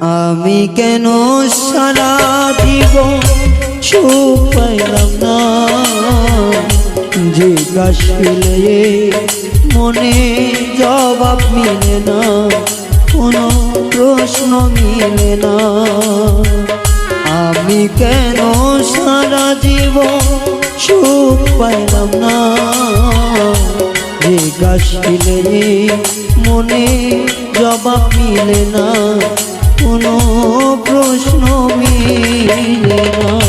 আমি কেন সারা জীবন সুখ পাইলাম না? জিজ্ঞাসিলে মনে জবাব মিলে না, কোনো প্রশ্ন মিলে না। আমি কেন সারা জীবন সুখ পাইলাম না? জিজ্ঞাসিলে মনে জবাব মিলে না কোনো প্রশ্ন মিলে না।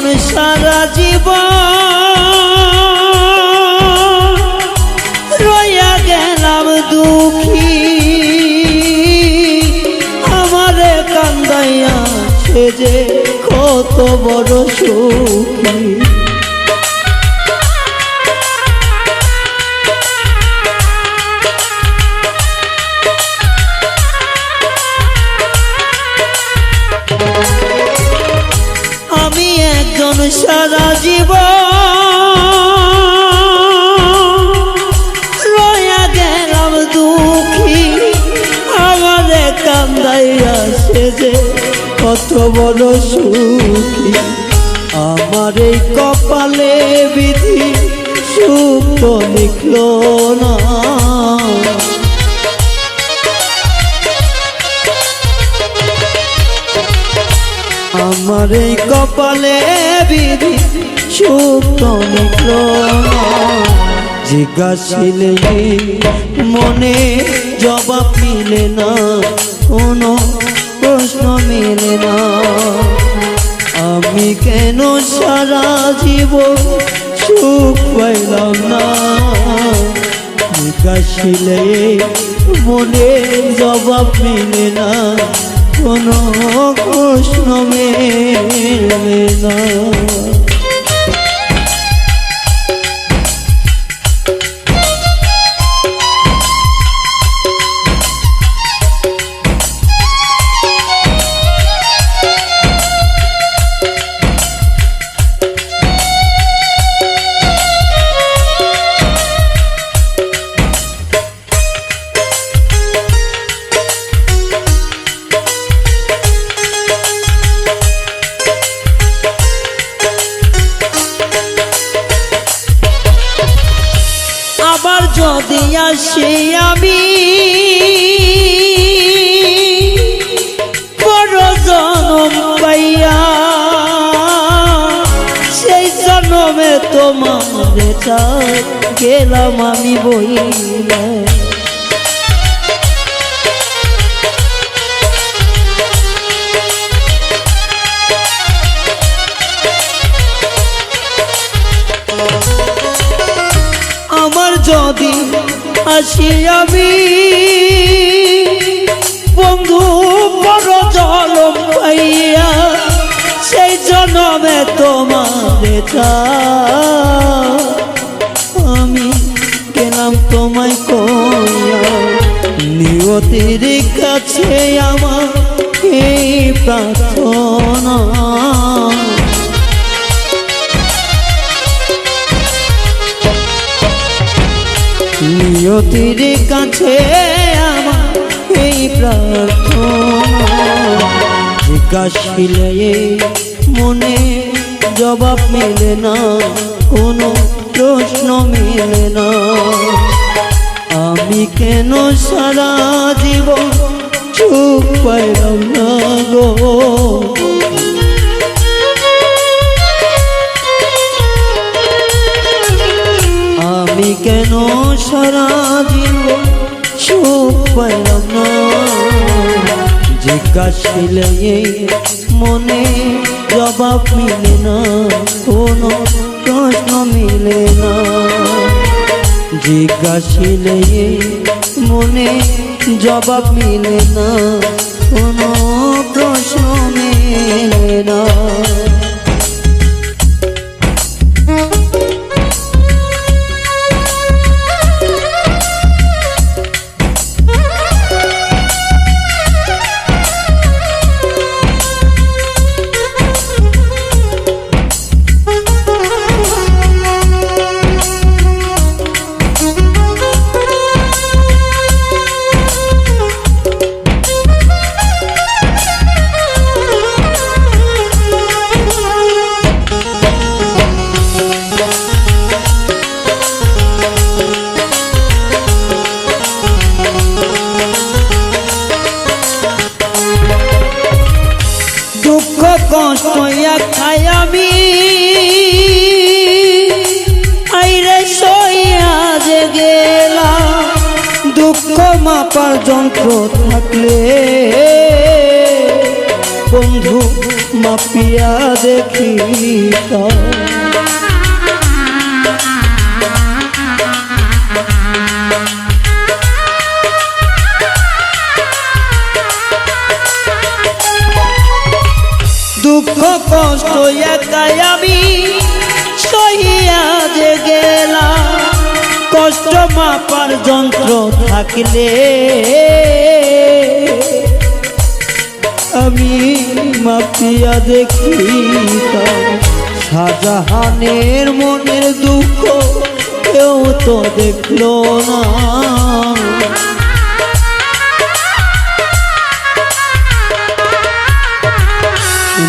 একজন সারা জীবন রয়া গেলাম দুঃখী। আমারে কান্দাইয়া সে যে কত বড় সুখী। একজন সারা জীব রয়া গেলাম দুঃখী। আমারে কান্দাইয়া যে কত বড় সুখী। আমার এই কপালে বিধি সুখ লিখল না। আমার এই কপালে বিধি সুখ তো নিকল জিজ্ঞাসিলে মনে জবাব মিলে না, কোনো প্রশ্ন মিলে না। আমি কেন সারা জীব সুখ পাইলাম না? জিজ্ঞাসিলে মনে জবাব মিলে না কোনো কৃষ্ণ মেলে না। যদি আমি। বড় জনম পাইয়া সেই জনমে তোমার গেলাম আমি বইলা। আমার যদি আসি আমি। বন্ধু, বড় জলম পাইয়া সেই জনমে তোমার আমি গেলাম তোমায় কইয়া নিয়তির কাছে আমার এই প্রার্থনা। নিয়তির কাছে আমার এই প্রার্থনা। মনে জবাব মেলে না, কোনো প্রশ্ন মেলে না। আমি কেন সারা জীবন চুপ পাইলাম না গো? কেন সারা জীবন সুখ পাইলাম না? জিজ্ঞাসিলে মনে জবাব মিলে না, কোনো প্রশ্ন মিলে না। জিজ্ঞাসিলে মনে জবাব মিলে না, কোনো প্রশ্ন মেলে না। কষ্ট খাই আমি। আইরে সইয়া যে গেলাম দুঃখ মাপার যন্ত্র থাকলে। বন্ধু মাপিয়া দেখি দুঃখ, কষ্ট একাই আমি সহিয়া যে গেলাম কষ্ট মাপার যন্ত্র থাকলে আমি মাপিয়া দেখি শাহজাহানের মনের দুঃখ কেউ তো দেখল না।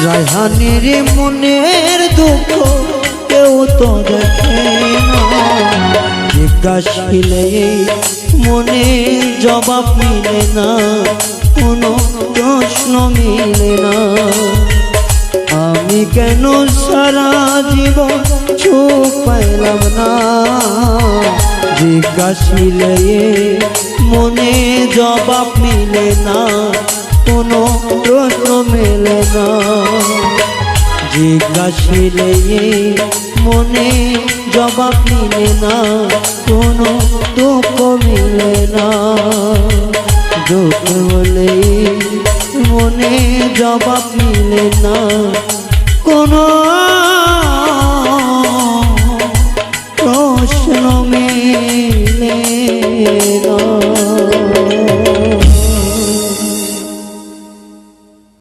রায়হানের মনের দুঃখ কেউ তো দেখে জিজ্ঞাসিলে মনে জবাব মিলে না, কোনো প্রশ্ন মিলে না। আমি কেন সারা জীবন চোখ পাইলাম না? জিজ্ঞাসিলে মনে জবাব মিলে না কোনো প্রশ্ন মেলে না। জিজ্ঞাসিলে মনে জবাব মিলে না, কোনো দুঃখ মিলে না। দুঃখ বলে মনে জবাব মিলে না, কোনো